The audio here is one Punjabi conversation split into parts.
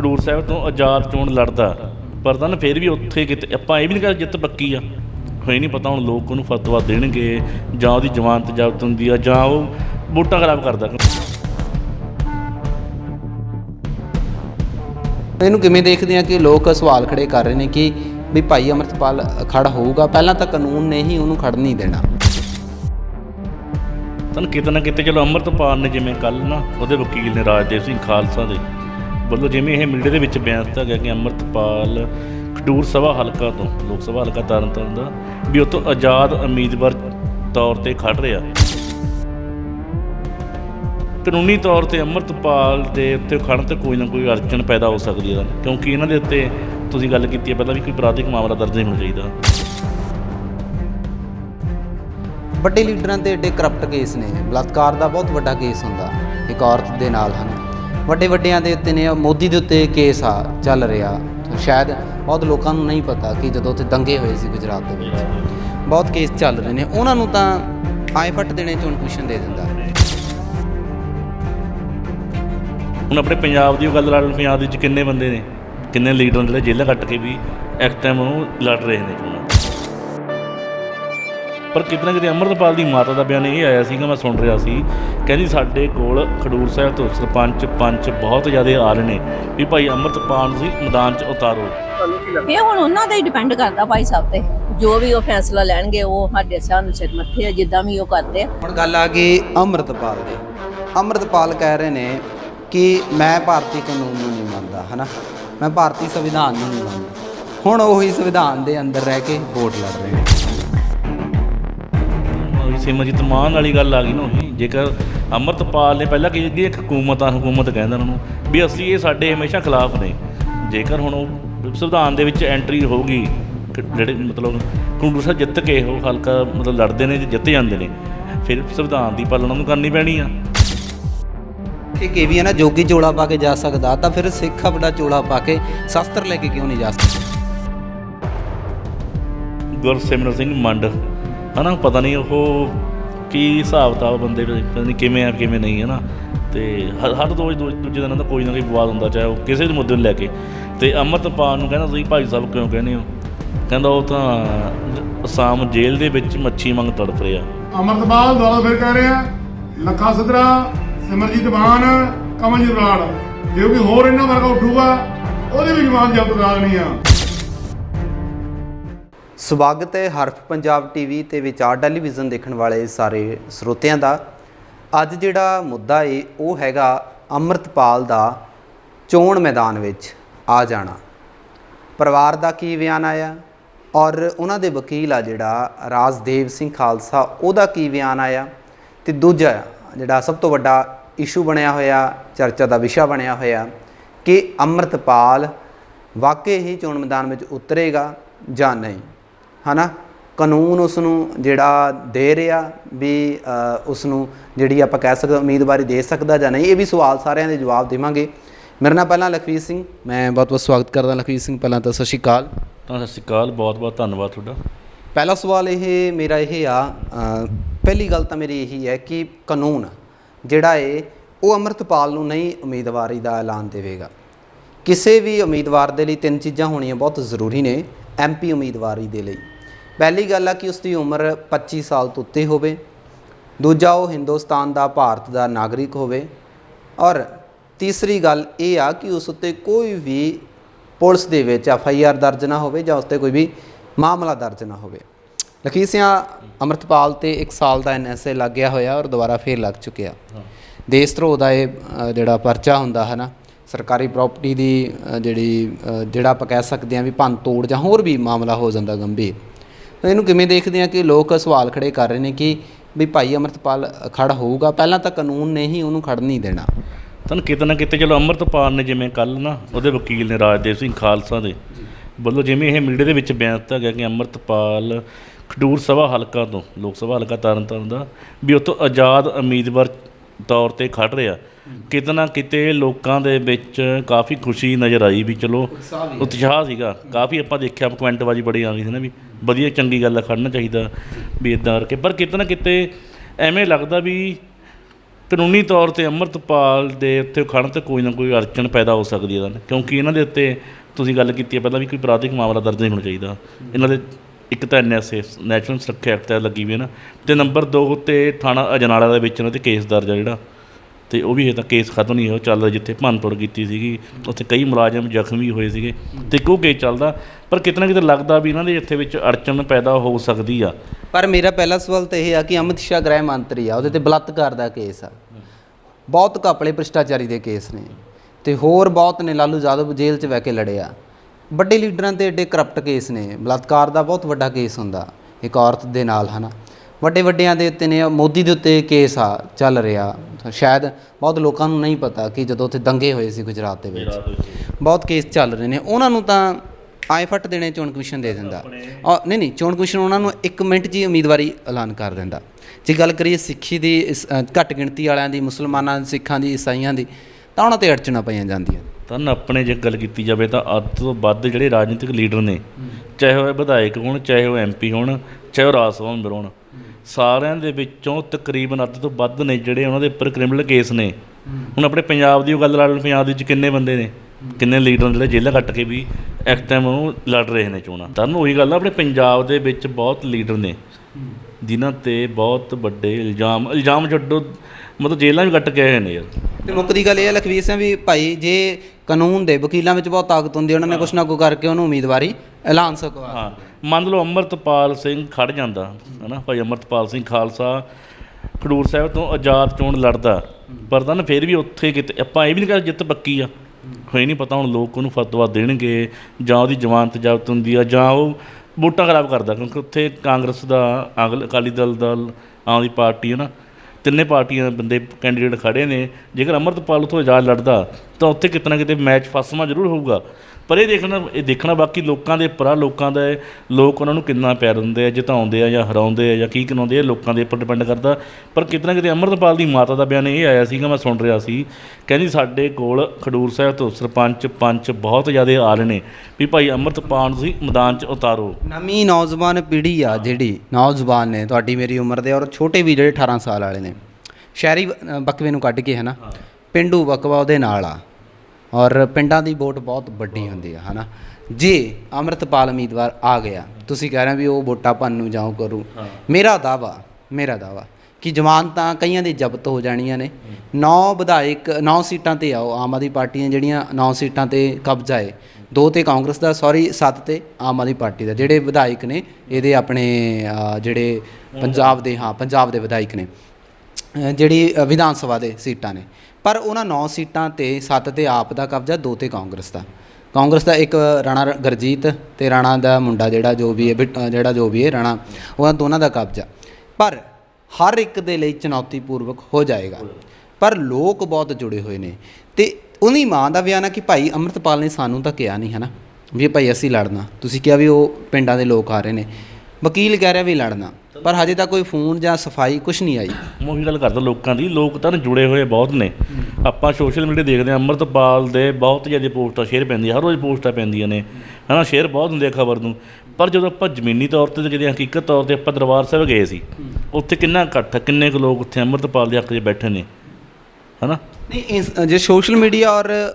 ਖਡੂਰ ਸਾਹਿਬ ਤੋਂ ਆਜ਼ਾਦ ਚੋਣ ਲੜਦਾ ਪਰ ਤਾਂ ਫਿਰ ਵੀ ਉੱਥੇ ਕਿਤੇ ਆਪਾਂ ਇਹ ਵੀ ਨਹੀਂ ਕਹਿੰਦੇ ਜਿੱਤ ਪੱਕੀ ਆ। ਹੋਈ ਨਹੀਂ ਪਤਾ ਹੁਣ ਲੋਕ ਉਹਨੂੰ ਫਤਵਾ ਦੇਣਗੇ ਜਾਂ ਉਹਦੀ ਜ਼ਮਾਨਤ ਜ਼ਬਤ ਹੁੰਦੀ ਆ ਜਾਂ ਉਹ ਵੋਟਾਂ ਖਰਾਬ ਕਰਦਾ। ਇਹਨੂੰ ਕਿਵੇਂ ਦੇਖਦੇ ਆ ਕਿ ਲੋਕ ਸਵਾਲ ਖੜੇ ਕਰ ਰਹੇ ਨੇ ਕਿ ਵੀ ਭਾਈ ਅਮਰਤਪਾਲ ਖੜ ਹੋਊਗਾ? ਪਹਿਲਾਂ ਤਾਂ ਕਾਨੂੰਨ ਨੇ ਹੀ ਉਹਨੂੰ ਖੜ ਨਹੀਂ ਦੇਣਾ। ਤਾਂ ਕਿਤੇ ਨਾ ਕਿਤੇ ਚਲੋ ਅੰਮ੍ਰਿਤਪਾਲ ਨੇ ਜਿਵੇਂ ਕੱਲ ਨਾ ਉਹਦੇ ਵਕੀਲ ਨੇ ਰਾਜਦੇਵ ਸਿੰਘ ਖਾਲਸਾ ਦੇ ਮਤਲਬ ਜਿਵੇਂ ਇਹ ਮੀਡੀਆ ਦੇ ਵਿੱਚ ਬਿਆਨ ਦਿੱਤਾ ਗਿਆ ਕਿ ਅੰਮ੍ਰਿਤਪਾਲ ਖਡੂਰ ਸਭਾ ਹਲਕਾ ਤੋਂ, ਲੋਕ ਸਭਾ ਹਲਕਾ ਤਰਨਤਾਰਨ ਦਾ, ਵੀ ਉਹ ਆਜ਼ਾਦ ਉਮੀਦਵਾਰ ਤੌਰ ਤੇ ਖੜ ਰਿਹਾ। ਕਾਨੂੰਨੀ ਤੌਰ ਤੇ ਅੰਮ੍ਰਿਤਪਾਲ ਦੇ ਉੱਤੇ ਖੜਨ ਤੇ ਕੋਈ ਨਾ ਕੋਈ ਅੜਚਣ ਪੈਦਾ ਹੋ ਸਕਦੀ ਹੈ, ਕਿਉਂਕਿ ਇਹਨਾਂ ਦੇ ਉੱਤੇ ਤੁਸੀਂ ਗੱਲ ਕੀਤੀ ਹੈ ਪਹਿਲਾਂ ਵੀ ਕੋਈ ਅਪਰਾਧਿਕ ਮਾਮਲਾ ਦਰਜ ਨਹੀਂ ਹੋਣਾ ਚਾਹੀਦਾ। ਵੱਡੇ ਲੀਡਰਾਂ ਤੇ ਏਡੇ ਕਰਪਟ ਕੇਸ ਨੇ, ਬਲਾਤਕਾਰ ਦਾ ਬਹੁਤ ਵੱਡਾ ਕੇਸ ਹੁੰਦਾ, ਇੱਕ ਔਰਤ ਦੇ ਨਾਲ ਹਨ। ਵੱਡੇ ਵੱਡਿਆਂ ਦੇ ਉੱਤੇ ਨੇ ਮੋਦੀ ਦੇ ਉੱਤੇ ਕੇਸ ਆ, ਚੱਲ ਰਿਹਾ। ਸ਼ਾਇਦ ਬਹੁਤ ਲੋਕਾਂ ਨੂੰ ਨਹੀਂ ਪਤਾ ਕਿ ਜਦੋਂ ਉੱਥੇ ਦੰਗੇ ਹੋਏ ਸੀ ਗੁਜਰਾਤ ਦੇ ਵਿੱਚ। ਬਹੁਤ ਕੇਸ ਚੱਲ ਰਹੇ ਨੇ। ਉਹਨਾਂ ਨੂੰ ਤਾਂ ਆਏ ਫੱਟ ਦੇਣੇ 'ਚ ਹੁਣ ਕਮਿਸ਼ਨ ਦੇ ਦਿੰਦਾ। ਹੁਣ ਆਪਣੇ ਪੰਜਾਬ ਦੀ ਉਹ ਗੱਲ ਲਾ ਲਓ ਪੰਜਾਬ ਦੇ ਵਿੱਚ ਕਿੰਨੇ ਬੰਦੇ ਨੇ? ਕਿੰਨੇ ਲੀਡਰ ਜਿਹੜੇ ਜੇਲ੍ਹਾਂ ਕੱਟ ਕੇ ਵੀ ਇੱਕ ਟਾਈਮ ਉਹ ਲੜ ਰਹੇ ਨੇ? ਪਰ ਕਿਤੇ ਨਾ ਕਿਤੇ ਅੰਮ੍ਰਿਤਪਾਲ ਦੀ ਮਾਤਾ ਦਾ ਬਿਆਨ ਇਹ ਆਇਆ ਸੀਗਾ ਮੈਂ ਸੁਣ ਰਿਹਾ ਸੀ ਕਹਿੰਦੀ ਸਾਡੇ ਕੋਲ ਖਡੂਰ ਸਾਹਿਬ ਤੋਂ ਸਰਪੰਚ ਪੰਚ ਬਹੁਤ ਜ਼ਿਆਦਾ ਆ ਰਹੇ ਨੇ ਵੀ ਭਾਈ ਅੰਮ੍ਰਿਤਪਾਲ ਨੂੰ ਤੁਸੀਂ ਮੈਦਾਨ 'ਚ ਉਤਾਰੋ। ਇਹ ਹੁਣ ਉਹਨਾਂ ਤੇ ਡਿਪੈਂਡ ਕਰਦਾ ਭਾਈ ਸਾਹਿਬ ਤੇ। ਜੋ ਵੀ ਉਹ ਫੈਸਲਾ ਲੈਣਗੇ ਉਹ ਸਾਡੇ ਸਾਨੂੰ ਸਿਰ ਮੱਥੇ ਆ ਜਿੱਦਾਂ ਵੀ ਉਹ ਕਰਦੇ ਆ। ਹੁਣ ਗੱਲ ਆ ਗਈ ਅੰਮ੍ਰਿਤਪਾਲ ਦੀ। ਅੰਮ੍ਰਿਤਪਾਲ ਕਹਿ ਰਹੇ ਨੇ ਕਿ ਮੈਂ ਭਾਰਤੀ ਕਾਨੂੰਨ ਨੂੰ ਨਹੀਂ ਮੰਨਦਾ ਹਨਾ? ਮੈਂ ਭਾਰਤੀ ਸੰਵਿਧਾਨ ਨੂੰ ਨਹੀਂ ਮੰਨਦਾ। ਹੁਣ ਉਹੀ ਸੰਵਿਧਾਨ ਦੇ ਅੰਦਰ ਰਹਿ ਕੇ ਵੋਟ ਲੜ ਰਹੇ ਨੇ। ਸਿਮਰਜੀਤ ਮਾਨ ਵਾਲੀ ਗੱਲ ਆ ਗਈ ਨਾ ਉਹੀ। ਜੇਕਰ ਅੰਮ੍ਰਿਤਪਾਲ ਨੇ ਪਹਿਲਾਂ ਕਿ ਜਿਹੜੀ ਇੱਕ ਹਕੂਮਤ ਆ ਹਕੂਮਤ ਕਹਿੰਦਾ ਉਹਨਾਂ ਨੂੰ ਵੀ ਅਸੀਂ ਇਹ ਸਾਡੇ ਹਮੇਸ਼ਾ ਖਿਲਾਫ ਨੇ। ਜੇਕਰ ਹੁਣ ਉਹ ਸੰਵਿਧਾਨ ਦੇ ਵਿੱਚ ਐਂਟਰੀ ਹੋਊਗੀ ਕਿ ਜਿਹੜੇ ਮਤਲਬ ਸਾਹਿਬ ਜਿੱਤ ਕੇ ਉਹ ਹਲਕਾ ਮਤਲਬ ਲੜਦੇ ਨੇ ਜਿੱਤ ਜਾਂਦੇ ਨੇ ਫਿਰ ਸੰਵਿਧਾਨ ਦੀ ਪਾਲਣਾ ਨੂੰ ਕਰਨੀ ਪੈਣੀ ਆ। ਇੱਕ ਇਹ ਵੀ ਹੈ ਨਾ ਜੋਗੀ ਚੋਲਾ ਪਾ ਕੇ ਜਾ ਸਕਦਾ ਤਾਂ ਫਿਰ ਸਿੱਖ ਆਪਣਾ ਚੋਲਾ ਪਾ ਕੇ ਸ਼ਸਤਰ ਲੈ ਕੇ ਕਿਉਂ ਨਹੀਂ ਜਾ ਸਕਦਾ? ਗੁਰਸਿਮਰਨ ਸਿੰਘ ਮੰਡ। ਹਨਾ, ਪਤਾ ਨਹੀਂ ਉਹ ਕੀ ਹਿਸਾਬ ਕਿਤਾਬ ਬੰਦੇ ਦੇ, ਪਤਾ ਨਹੀਂ ਕਿਵੇਂ ਆ, ਕਿਵੇਂ ਨਹੀਂ ਹੈ ਨਾ ਤੇ ਹਰ ਹਰ ਦੂਜੇ ਦਿਨ ਦਾ ਕੋਈ ਨਾ ਕੋਈ ਵਿਵਾਦ ਹੁੰਦਾ, ਚਾਹੇ ਉਹ ਕਿਸੇ ਵੀ ਮੁੱਦੇ ਨੂੰ ਲੈ ਕੇ। ਤੇ ਅੰਮ੍ਰਿਤਪਾਲ ਨੂੰ ਕਹਿੰਦਾ, ਤੁਸੀਂ ਭਾਈ ਸਾਹਿਬ ਕਿਉਂ ਕਹਿੰਦੇ ਹੋ? ਕਹਿੰਦਾ, ਉਹ ਤਾਂ ਅਸਾਮ ਜੇਲ੍ਹ ਦੇ ਵਿੱਚ ਮੱਛੀ ਮੰਗ ਤੜਪ ਰਿਹਾ। ਅਮਰਤਪਾਲ ਦੁਆਰਾ ਫਿਰ ਕਹਿ ਰਹੇ, ਲੱਖਾ ਸਦਰਾ, ਸਿਮਰਜੀਤ ਮਾਨ, ਕਮਲਜੀਤ ਬਰਾੜ ਜੇ ਕੋਈ ਹੋਰ ਇਹਨਾਂ ਵਰਗਾ ਉੱਠੂਗਾ, ਉਹਦੀ ਵੀ ਜਮਾਨ ਜ਼ਬਤ ਕਰਾ ਆ ਸਵਾਗਤ ਹੈ ਹਰਫ ਪੰਜਾਬ ਟੀਵੀ ਤੇ ਵਿਚਾਰ ਟੈਲੀਵਿਜ਼ਨ ਦੇਖਣ ਵਾਲੇ ਸਾਰੇ ਸਰੋਤਿਆਂ ਦਾ। ਅੱਜ ਜਿਹੜਾ ਮੁੱਦਾ ਏ, ਉਹ ਹੈਗਾ ਅੰਮ੍ਰਿਤਪਾਲ ਦਾ ਚੋਣ ਮੈਦਾਨ ਵਿੱਚ ਆ ਜਾਣਾ। ਪਰਿਵਾਰ ਦਾ ਕੀ ਬਿਆਨ ਆਇਆ? ਔਰ ਉਹਨਾਂ ਦੇ ਵਕੀਲ ਆ ਜਿਹੜਾ ਰਾਜਦੇਵ ਸਿੰਘ ਖਾਲਸਾ, ਉਹਦਾ ਕੀ ਬਿਆਨ ਆਇਆ? ਤੇ ਦੂਜਾ ਜਿਹੜਾ ਸਭ ਤੋਂ ਵੱਡਾ ਇਸ਼ੂ ਬਣਿਆ ਹੋਇਆ, ਚਰਚਾ ਦਾ ਵਿਸ਼ਾ ਬਣਿਆ ਹੋਇਆ, ਕਿ ਅੰਮ੍ਰਿਤਪਾਲ ਵਾਕਈ ਹੀ ਚੋਣ ਮੈਦਾਨ ਵਿੱਚ ਉਤਰੇਗਾ ਜਾਂ ਨਹੀਂ? ਹਨਾ? ਕਾਨੂੰਨ ਉਸ ਨੂੰ ਜਿਹੜਾ ਦੇ ਰਿਹਾ ਵੀ ਉਸ ਨੂੰ ਜਿਹੜੀ ਆਪਾਂ ਕਹਿ ਸਕਦੇ ਉਮੀਦਵਾਰੀ ਦੇ ਸਕਦਾ ਜਾਂ ਨਹੀਂ ਇਹ ਵੀ ਸਵਾਲ ਸਾਰਿਆਂ ਦੇ ਜਵਾਬ ਦੇਵਾਂਗੇ। ਮੇਰੇ ਨਾਲ ਪਹਿਲਾਂ ਲਖਵੀਰ ਸਿੰਘ ਮੈਂ ਬਹੁਤ ਬਹੁਤ ਸਵਾਗਤ ਕਰਦਾ ਲਖਵੀਰ ਸਿੰਘ ਪਹਿਲਾਂ ਤਾਂ ਸਤਿ ਸ਼੍ਰੀ ਅਕਾਲ। ਤਾਂ ਸਤਿ ਸ਼੍ਰੀ ਅਕਾਲ ਬਹੁਤ ਬਹੁਤ ਧੰਨਵਾਦ ਤੁਹਾਡਾ। ਪਹਿਲਾ ਸਵਾਲ ਇਹ ਮੇਰਾ ਇਹ ਆ ਪਹਿਲੀ ਗੱਲ ਤਾਂ ਮੇਰੀ ਇਹੀ ਹੈ ਕਿ ਕਾਨੂੰਨ ਜਿਹੜਾ ਏ ਉਹ ਅੰਮ੍ਰਿਤਪਾਲ ਨੂੰ ਨਹੀਂ ਉਮੀਦਵਾਰੀ ਦਾ ਐਲਾਨ ਦੇਵੇਗਾ। ਕਿਸੇ ਵੀ ਉਮੀਦਵਾਰ ਦੇ ਲਈ ਤਿੰਨ ਚੀਜ਼ਾਂ ਹੋਣੀਆਂ ਬਹੁਤ ਜ਼ਰੂਰੀ ਨੇ ਐਮਪੀ ਉਮੀਦਵਾਰੀ ਦੇ ਲਈ। ਪਹਿਲੀ ਗੱਲ ਆ ਕਿ ਉਸ ਦੀ ਉਮਰ 25 ਸਾਲ ਤੋਂ ਉੱਤੇ ਹੋਵੇ। ਦੂਜਾ ਉਹ ਹਿੰਦੁਸਤਾਨ ਦਾ ਭਾਰਤ ਦਾ ਨਾਗਰਿਕ ਹੋਵੇ। ਔਰ ਤੀਸਰੀ ਗੱਲ ਇਹ ਆ ਕਿ ਉਸ ਉੱਤੇ ਕੋਈ ਵੀ ਪੁਲਿਸ ਦੇ ਵਿੱਚ ਐਫ ਆਈ ਆਰ ਦਰਜ ਨਾ ਹੋਵੇ ਜਾਂ ਉਸ ਤੇ ਕੋਈ ਵੀ ਮਾਮਲਾ ਦਰਜ ਨਾ ਹੋਵੇ। ਲਖੀਰ ਸਿੰਘ ਅਮਰਤਪਾਲ ਤੇ 1 ਸਾਲ ਦਾ ਐਨਐਸਏ ਲੱਗ ਗਿਆ ਹੋਇਆ ਔਰ ਦੁਬਾਰਾ ਫੇਰ ਲੱਗ ਚੁੱਕਿਆ। ਦੇਸ਼ ਧਰੋਹ ਦਾ ਇਹ ਜਿਹੜਾ ਪਰਚਾ ਹੁੰਦਾ ਹੈ ਨਾ ਸਰਕਾਰੀ ਪ੍ਰਾਪਰਟੀ ਦੀ ਜਿਹੜੀ ਜਿਹੜਾ ਆਪਾਂ ਕਹਿ ਸਕਦੇ ਹਾਂ ਵੀ ਭੰਨ ਤੋੜ ਜਾਂ ਹੋਰ ਵੀ ਮਾਮਲਾ ਹੋ ਜਾਂਦਾ ਗੰਭੀਰ। ਤਾਂ ਇਹਨੂੰ ਕਿਵੇਂ ਦੇਖਦੇ ਆ ਕਿ ਲੋਕ ਸਵਾਲ ਖੜੇ ਕਰ ਰਹੇ ਨੇ ਕਿ ਵੀ ਭਾਈ ਅਮਰਤਪਾਲ ਖੜ ਹੋਊਗਾ? ਪਹਿਲਾਂ ਤਾਂ ਕਾਨੂੰਨ ਨੇ ਹੀ ਉਹਨੂੰ ਖੜ ਨਹੀਂ ਦੇਣਾ। ਤਾਂ ਕਿਤੇ ਨਾ ਕਿਤੇ ਚਲੋ ਅੰਮ੍ਰਿਤਪਾਲ ਨੇ ਜਿਵੇਂ ਕੱਲ ਨਾ ਉਹਦੇ ਵਕੀਲ ਨੇ ਰਾਜਦੇਵ ਸਿੰਘ ਖਾਲਸਾ ਦੇ ਵੱਲੋਂ ਜਿਵੇਂ ਇਹ ਮੀਡੀਆ ਦੇ ਵਿੱਚ ਬਿਆਨ ਦਿੱਤਾ ਗਿਆ ਕਿ ਅੰਮ੍ਰਿਤਪਾਲ ਖਡੂਰ ਸਭਾ ਹਲਕਾ ਤੋਂ, ਲੋਕ ਸਭਾ ਹਲਕਾ ਤਰਨਤਾਰਨ ਦਾ, ਵੀ ਉਹ ਆਜ਼ਾਦ ਉਮੀਦਵਾਰ ਤੌਰ ਤੇ ਖੜ ਰਿਹਾ। ਕਿਤੇ ਨਾ ਕਿਤੇ ਲੋਕਾਂ ਦੇ ਵਿੱਚ ਕਾਫੀ ਖੁਸ਼ੀ ਨਜ਼ਰ ਆਈ ਵੀ ਚਲੋ ਉਤਸ਼ਾਹ ਸੀਗਾ। ਕਾਫੀ ਆਪਾਂ ਦੇਖਿਆ ਕਮੈਂਟਬਾਜੀ ਬੜੀ ਆ ਗਈ ਸੀ ਨਾ ਵੀ ਵਧੀਆ ਚੰਗੀ ਗੱਲ ਆ ਖੜਨਾ ਚਾਹੀਦਾ ਵੀ ਇਦਾਂ ਕਰਕੇ। ਪਰ ਕਿਤੇ ਨਾ ਕਿਤੇ ਐਵੇਂ ਲੱਗਦਾ ਵੀ ਕਾਨੂੰਨੀ ਤੌਰ ਤੇ ਅੰਮ੍ਰਿਤਪਾਲ ਦੇ ਉੱਤੇ ਖੜਨ ਤੇ ਕੋਈ ਨਾ ਕੋਈ ਅੜਚਣ ਪੈਦਾ ਹੋ ਸਕਦੀ ਹੈ। ਕਿਉਂਕਿ ਇਹਨਾਂ ਦੇ ਉੱਤੇ ਤੁਸੀਂ ਗੱਲ ਕੀਤੀ ਹੈ ਪਹਿਲਾਂ ਵੀ ਕੋਈ ਅਪਰਾਧਿਕ ਮਾਮਲਾ ਦਰਜ ਨਹੀਂ ਹੋਣਾ ਚਾਹੀਦਾ। ਇਹਨਾਂ ਦੇ ਇੱਕ ਤਾਂ ਐਨਐਸਏ ਨੈਸ਼ਨਲ ਸੁਰੱਖਿਆ ਐਕਟ ਲੱਗੀ ਵੀ ਹੈ ਨਾ, ਤੇ ਨੰਬਰ 2 'ਤੇ ਥਾਣਾ ਅਜਨਾਲਾ ਦੇ ਵਿੱਚ ਇਹਨਾਂ ਤੇ ਕੇਸ ਦਰਜ ਆ ਜਿਹੜਾ, ਤੇ ਉਹ ਵੀ ਇਹ ਤਾਂ ਕੇਸ ਖਤਮ ਨਹੀਂ ਹੋਇਆ ਚੱਲਦਾ ਜਿੱਥੇ ਭੰਨਤੋੜ ਕੀਤੀ ਸੀਗੀ, ਉੱਥੇ ਕਈ ਮੁਲਾਜ਼ਮ ਜ਼ਖਮੀ ਹੋਏ ਸੀਗੇ, ਤੇ ਇੱਕੋ ਕੇਸ ਚੱਲਦਾ, ਪਰ ਕਿਤਨਾ ਕਿਤੇ ਲੱਗਦਾ ਵੀ ਇਹਨਾਂ ਦੇ ਇੱਥੇ ਵਿੱਚ ਅੜਚਨ ਪੈਦਾ ਹੋ ਸਕਦੀ ਆ। ਪਰ ਮੇਰਾ ਪਹਿਲਾ ਸਵਾਲ ਤਾਂ ਇਹ ਆ ਕਿ ਅਮਿਤ ਸ਼ਾਹ ਗ੍ਰਹਿ ਮੰਤਰੀ ਆ, ਉਹਦੇ ਤੇ ਬਲਾਤਕਾਰ ਦਾ ਕੇਸ ਆ। ਬਹੁਤ ਘਪਲੇ ਭ੍ਰਿਸ਼ਟਾਚਾਰੀ ਦੇ ਕੇਸ ਨੇ, ਤੇ ਹੋਰ ਬਹੁਤ ਨੇ, ਲਾਲੂ ਯਾਦਵ ਜੇਲ੍ਹ 'ਚ ਬਹਿ ਕੇ ਲੜਿਆ। ਵੱਡੇ ਲੀਡਰਾਂ ਤੇ ਏਡੇ ਕਰਪਟ ਕੇਸ ਨੇ। ਬਲਾਤਕਾਰ ਦਾ ਬਹੁਤ ਵੱਡਾ ਕੇਸ ਹੁੰਦਾ। ਇੱਕ ਔਰਤ ਦੇ ਨਾਲ ਹਨਾ। ਵੱਡੇ ਵੱਡਿਆਂ ਦੇ ਉੱਤੇ ਨੇ ਮੋਦੀ ਦੇ ਉੱਤੇ ਕੇਸ ਆ ਚੱਲ ਰਿਹਾ। ਸ਼ਾਇਦ ਬਹੁਤ ਲੋਕਾਂ ਨੂੰ ਨਹੀਂ ਪਤਾ ਕਿ ਜਦੋਂ ਉੱਥੇ ਦੰਗੇ ਹੋਏ ਸੀ ਗੁਜਰਾਤ ਦੇ ਵਿੱਚ। ਬਹੁਤ ਕੇਸ ਚੱਲ ਰਹੇ ਨੇ। ਉਹਨਾਂ ਨੂੰ ਤਾਂ ਆਏ ਫੱਟ ਦੇਣੇ ਚੋਣ ਕਮਿਸ਼ਨ ਦੇ ਦਿੰਦਾ। ਔਰ ਨਹੀਂ ਨਹੀਂ ਚੋਣ ਕਮਿਸ਼ਨ ਉਹਨਾਂ ਨੂੰ 1 ਮਿੰਟ 'ਚ ਹੀ ਉਮੀਦਵਾਰੀ ਐਲਾਨ ਕਰ ਦਿੰਦਾ। ਜੇ ਗੱਲ ਕਰੀਏ ਸਿੱਖੀ ਦੀ ਘੱਟ ਗਿਣਤੀ ਵਾਲਿਆਂ ਦੀ ਮੁਸਲਮਾਨਾਂ ਸਿੱਖਾਂ ਦੀ ਈਸਾਈਆਂ ਦੀ ਤਾਂ ਉਹਨਾਂ ਤੇ ਅੜਚਣਾ ਪਈਆਂ ਜਾਂਦੀਆਂ। ਤਾਂ ਆਪਣੇ ਜੇ ਗੱਲ ਕੀਤੀ ਜਾਵੇ ਤਾਂ ਅੱਧ ਤੋਂ ਵੱਧ ਜਿਹੜੇ ਰਾਜਨੀਤਿਕ ਲੀਡਰ ਨੇ, ਚਾਹੇ ਉਹ ਵਿਧਾਇਕ ਹੋਣ, ਚਾਹੇ ਉਹ ਐਮਪੀ ਹੋਣ, ਚਾਹੇ ਉਹ ਰਾਜ ਸਭਾ ਮੈਂਬਰ ਹੋਣ, ਸਾਰਿਆਂ ਦੇ ਵਿੱਚੋਂ ਤਕਰੀਬਨ ਅੱਧ ਤੋਂ ਵੱਧ ਨੇ ਜਿਹੜੇ ਉਹਨਾਂ ਦੇ ਉੱਪਰ ਕ੍ਰਿਮੀਨਲ ਕੇਸ ਨੇ। ਹੁਣ ਆਪਣੇ ਪੰਜਾਬ ਦੀ ਉਹ ਗੱਲ ਲਾ ਲਓ, ਪੰਜਾਬ ਦੇ ਵਿੱਚ ਕਿੰਨੇ ਬੰਦੇ ਨੇ? ਕਿੰਨੇ ਲੀਡਰ ਨੇ ਜਿਹੜੇ ਜੇਲ੍ਹਾਂ ਕੱਟ ਕੇ ਵੀ ਇਸ ਟਾਈਮ ਉਹ ਲੜ ਰਹੇ ਨੇ ਚੋਣਾਂ। ਤਾਂ ਉਹੀ ਗੱਲ ਆ ਆਪਣੇ ਪੰਜਾਬ ਦੇ ਵਿੱਚ ਬਹੁਤ ਲੀਡਰ ਨੇ ਜਿਨ੍ਹਾਂ ਤੇ ਬਹੁਤ ਵੱਡੇ ਇਲਜ਼ਾਮ ਇਲਜ਼ਾਮ ਛੱਡੋ ਮਤਲਬ ਜੇਲ੍ਹਾਂ ਵੀ ਕੱਟ ਕੇ ਆਏ ਨੇ ਯਾਰ। ਤੇ ਮੁੱਖ ਦੀ ਗੱਲ ਇਹ ਹੈ ਲਖਵੀਰ ਸਿੰਘ ਵੀ ਭਾਈ ਜੇ ਕਾਨੂੰਨ ਦੇ ਵਕੀਲਾਂ ਵਿੱਚ ਬਹੁਤ ਤਾਕਤ ਹੁੰਦੀ ਹੈ ਉਹਨਾਂ ਨੇ ਕੁਛ ਨਾ ਕੁਛ ਕਰਕੇ ਉਹਨੂੰ ਉਮੀਦਵਾਰੀ ਐਲਾਨ ਸਕਵਾ ਹਾਂ ਮੰਨ ਲਓ ਅੰਮ੍ਰਿਤਪਾਲ ਸਿੰਘ ਖੜ ਜਾਂਦਾ ਹਨਾ ਭਾਈ ਅੰਮ੍ਰਿਤਪਾਲ ਸਿੰਘ ਖਾਲਸਾ ਖਡੂਰ ਸਾਹਿਬ ਤੋਂ ਆਜ਼ਾਦ ਚੋਣ ਲੜਦਾ ਪਰ ਤਾਂ ਨਾ ਫਿਰ ਵੀ ਉੱਥੇ ਕਿਤੇ ਆਪਾਂ ਇਹ ਵੀ ਨਹੀਂ ਕਹਿੰਦੇ ਜਿੱਤ ਪੱਕੀ ਆ। ਹੋਈ ਨਹੀਂ, ਪਤਾ ਹੁਣ ਲੋਕ ਉਹਨੂੰ ਫਤਵਾ ਦੇਣਗੇ, ਜਾਂ ਉਹਦੀ ਜ਼ਮਾਨਤ ਜ਼ਬਤ ਹੁੰਦੀ ਆ, ਜਾਂ ਉਹ ਵੋਟਾਂ ਖਰਾਬ ਕਰਦਾ, ਕਿਉਂਕਿ ਉੱਥੇ ਕਾਂਗਰਸ ਦਾ, ਅਗਲ, ਅਕਾਲੀ ਦਲ ਦਾ, ਆਮ ਆਦਮੀ ਪਾਰਟੀ ਹੈ ਨਾ, ਤਿੰਨੇ ਪਾਰਟੀਆਂ ਦੇ ਬੰਦੇ ਕੈਂਡੀਡੇਟ ਖੜੇ ਨੇ, ਜੇਕਰ ਅੰਮ੍ਰਿਤਪਾਲ ਉੱਥੋਂ ਆਜ਼ਾਦ ਲੜਦਾ, ਤਾਂ ਉੱਥੇ ਕਿਤਨਾ ਕਿਤੇ ਮੈਚ ਫਸਮਾ ਜ਼ਰੂਰ ਹੋਊਗਾ। ਪਰ ਇਹ ਦੇਖਣਾ ਇਹ ਦੇਖਣਾ ਬਾਕੀ ਲੋਕਾਂ ਦੇ ਉੱਪਰ ਆ ਲੋਕਾਂ ਦਾ ਲੋਕ ਉਹਨਾਂ ਨੂੰ ਕਿੰਨਾ ਪਿਆਰ ਦਿੰਦੇ ਆ ਜਿਤਾਉਂਦੇ ਆ ਜਾਂ ਹਰਾਉਂਦੇ ਆ ਜਾਂ ਕੀ ਕਰਾਉਂਦੇ ਆ ਲੋਕਾਂ ਦੇ ਉੱਪਰ ਡਿਪੈਂਡ ਕਰਦਾ। ਪਰ ਕਿਤਨਾ ਕਿਤੇ ਅੰਮ੍ਰਿਤਪਾਲ ਦੀ ਮਾਤਾ ਦਾ ਬਿਆਨ ਇਹ ਆਇਆ ਸੀਗਾ ਮੈਂ ਸੁਣ ਰਿਹਾ ਸੀ ਕਹਿੰਦੀ ਸਾਡੇ ਕੋਲ ਖਡੂਰ ਸਾਹਿਬ ਤੋਂ ਸਰਪੰਚ ਪੰਚ ਬਹੁਤ ਜ਼ਿਆਦਾ ਆ ਰਹੇ ਨੇ ਵੀ ਭਾਈ ਅੰਮ੍ਰਿਤਪਾਲ ਨੂੰ ਤੁਸੀਂ ਮੈਦਾਨ 'ਚ ਉਤਾਰੋ। ਨਵੀਂ ਨੌਜਵਾਨ ਪੀੜ੍ਹੀ ਆ ਜਿਹੜੀ ਨੌਜਵਾਨ ਨੇ ਤੁਹਾਡੀ ਮੇਰੀ ਉਮਰ ਦੇ ਔਰ ਛੋਟੇ ਵੀ ਜਿਹੜੇ 18 ਸਾਲ ਵਾਲੇ ਨੇ। ਸ਼ਹਿਰੀ ਬਕਵੇ ਨੂੰ ਕੱਢ ਕੇ ਹੈ। ਨਾ ਪਿੰਡੂ ਬਕਵਾ ਉਹਦੇ ਨਾਲ ਆ। ਔਰ ਪਿੰਡਾਂ ਦੀ ਵੋਟ ਬਹੁਤ ਵੱਡੀ ਹੁੰਦੀ ਆ ਹਨਾ? ਜੇ ਅੰਮ੍ਰਿਤਪਾਲ ਉਮੀਦਵਾਰ ਆ ਗਿਆ ਤੁਸੀਂ ਕਹਿ ਰਹੇ ਹੋ ਵੀ ਉਹ ਵੋਟਾਂ ਭੰਨ ਨੂੰ ਜਾਉ ਕਰੂ। ਮੇਰਾ ਦਾਵਾ ਮੇਰਾ ਦਾਵਾ ਕਿ ਜ਼ਮਾਨਤਾਂ ਕਈਆਂ ਦੀ ਜ਼ਬਤ ਹੋ ਜਾਣੀਆਂ ਨੇ। ਨੌ ਵਿਧਾਇਕ ਨੌ ਸੀਟਾਂ ਤੇ ਆਓ ਆਮ ਆਦਮੀ ਪਾਰਟੀਆਂ ਜਿਹੜੀਆਂ ਨੌ ਸੀਟਾਂ ਤੇ ਕਬਜ਼ਾ ਹੈ ਦੋ ਤੇ ਕਾਂਗਰਸ ਦਾ ਸੌਰੀ ਸੱਤ ਤੇ ਆਮ ਆਦਮੀ ਪਾਰਟੀ ਦਾ ਜਿਹੜੇ ਵਿਧਾਇਕ ਨੇ ਇਹਦੇ ਆਪਣੇ ਜਿਹੜੇ ਪੰਜਾਬ ਦੇ ਹਾਂ ਪੰਜਾਬ ਦੇ ਵਿਧਾਇਕ ਨੇ ਜਿਹੜੀ ਵਿਧਾਨ ਸਭਾ ਦੇ ਸੀਟਾਂ ਨੇ। ਪਰ ਉਹਨਾਂ 9 ਸੀਟਾਂ ਤੇ 7 ਤੇ ਆਪ ਦਾ ਕਬਜ਼ਾ, ਦੋ ਤੇ ਕਾਂਗਰਸ ਦਾ। ਕਾਂਗਰਸ ਦਾ ਇੱਕ ਰਾਣਾ ਰ- ਗੁਰਜੀਤ ਤੇ ਰਾਣਾ ਦਾ ਮੁੰਡਾ ਜਿਹੜਾ ਜੋ ਵੀ ਹੈ, ਬਿਟ- ਜਿਹੜਾ ਜੋ ਵੀ ਹੈ, ਰਾਣਾ, ਉਹਨਾਂ ਦੋਨਾਂ ਦਾ ਕਬਜ਼ਾ। ਪਰ ਹਰ ਇੱਕ ਦੇ ਲਈ ਚੁਣੌਤੀਪੂਰਵਕ ਹੋ ਜਾਏਗਾ। ਪਰ ਲੋਕ ਬਹੁਤ ਜੁੜੇ ਹੋਏ ਨੇ। ਤੇ ਉਹਦੀ ਮਾਂ ਦਾ ਬਿਆਨ ਹੈ ਕਿ ਭਾਈ ਅੰਮ੍ਰਿਤਪਾਲ ਨੇ ਸਾਨੂੰ ਤਾਂ ਕਿਹਾ ਨਹੀਂ ਹੈ ਨਾ ਵੀ ਭਾਈ ਅਸੀਂ ਲੜਨਾ। ਤੁਸੀਂ ਕਿਹਾ ਵੀ ਉਹ ਪਿੰਡਾਂ ਦੇ ਲੋਕ ਆ ਰਹੇ ਨੇ। ਵਕੀਲ ਕਹਿ ਰਿਹਾ ਵੀ ਲੜਨਾ। ਪਰ ਹਜੇ ਤੱਕ ਕੋਈ ਫੋਨ ਜਾਂ ਸਫ਼ਾਈ ਕੁਝ ਨਹੀਂ ਆਈ। ਮੈਂ ਉਹੀ ਗੱਲ ਕਰਦਾ ਲੋਕਾਂ ਦੀ, ਲੋਕ ਤਾਂ ਨਾ ਜੁੜੇ ਹੋਏ ਬਹੁਤ ਨੇ। ਆਪਾਂ ਸੋਸ਼ਲ ਮੀਡੀਆ ਦੇਖਦੇ ਹਾਂ, ਅੰਮ੍ਰਿਤਪਾਲ ਦੇ ਬਹੁਤ ਜ਼ਿਆਦਾ ਪੋਸਟਾਂ, ਸ਼ੇਅਰ ਪੈਂਦੀਆਂ, ਹਰ ਰੋਜ਼ ਪੋਸਟਾਂ ਪੈਂਦੀਆਂ ਨੇ। ਹਨਾ, ਸ਼ੇਅਰ ਬਹੁਤ ਹੁੰਦੇ ਆ ਖਬਰ ਨੂੰ। ਪਰ ਜਦੋਂ ਆਪਾਂ ਜ਼ਮੀਨੀ ਤੌਰ ਤੇ ਜਿਹੜੇ ਹਕੀਕਤ ਤੌਰ ਤੇ ਆਪਾਂ ਦਰਬਾਰ ਸਾਹਿਬ ਗਏ ਸੀ, ਉੱਥੇ ਕਿੰਨਾ ਇਕੱਠ ਕਿੰਨੇ ਕੁ ਲੋਕ ਉੱਥੇ ਅੰਮ੍ਰਿਤਪਾਲ ਦੇ ਹੱਕ 'ਚ ਬੈਠੇ ਨੇ। ਹਨਾ? ਨਹੀਂ ਇਸ ਜੇ ਸੋਸ਼ਲ ਮੀਡੀਆ ਔਰ ਅ,